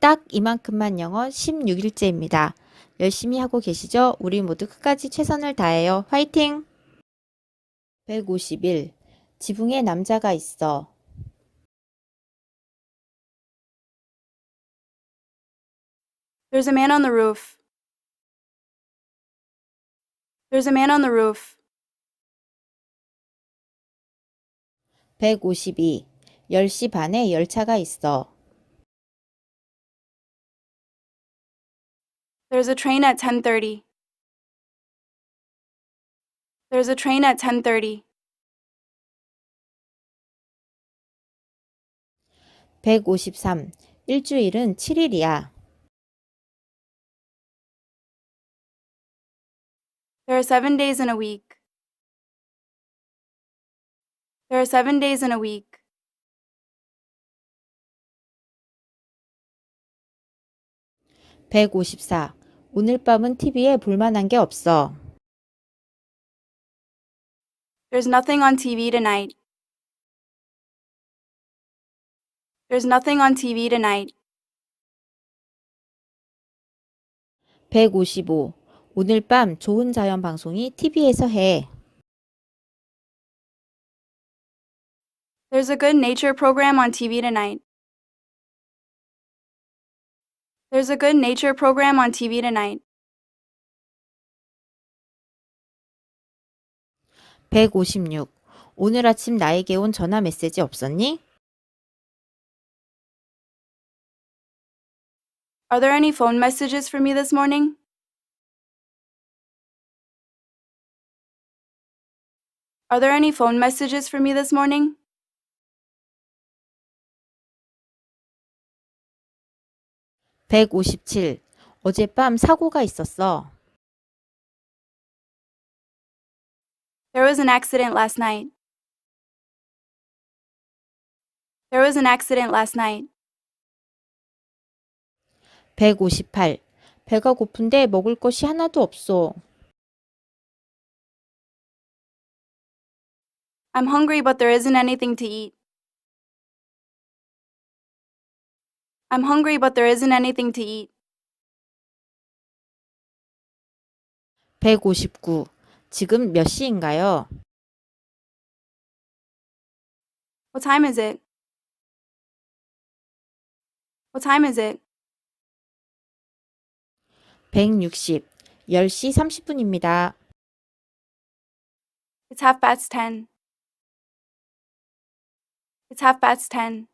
딱 이만큼만 영어 16일째입니다. 열심히 하고 계시죠? 우리 모두 끝까지 최선을 다해요. 화이팅! 151. 지붕에 남자가 있어. There's a man on the roof. There's a man on the roof. 152. 10시 반에 열차가 있어. There's a train at 10:30. There's a train at 10:30. 153. 일주일은 7일이야. There are 7 days in a week. There are 7 days in a week. 154. 오늘 밤은 TV에 볼만한 게 없어. There's nothing on TV tonight. There's nothing on TV tonight. 155. 오늘 밤 좋은 자연 방송이 TV에서 해. There's a good nature program on TV tonight. There's a good nature program on TV tonight. 156. 오늘 아침 나에게 온 전화 메시지 없었니? Are there any phone messages for me this morning? Are there any phone messages for me this morning? 157. 어젯밤 사고가 있었어. There was an accident last night. There was an accident last night. 158. 배가 고픈데 먹을 것이 하나도 없어. I'm hungry, but there isn't anything to eat. I'm hungry, but there isn't anything to eat. 159. 지금 몇 시인가요? What time is it? What time is it? 160. 10시 30분입니다. It's half past ten. It's half past ten.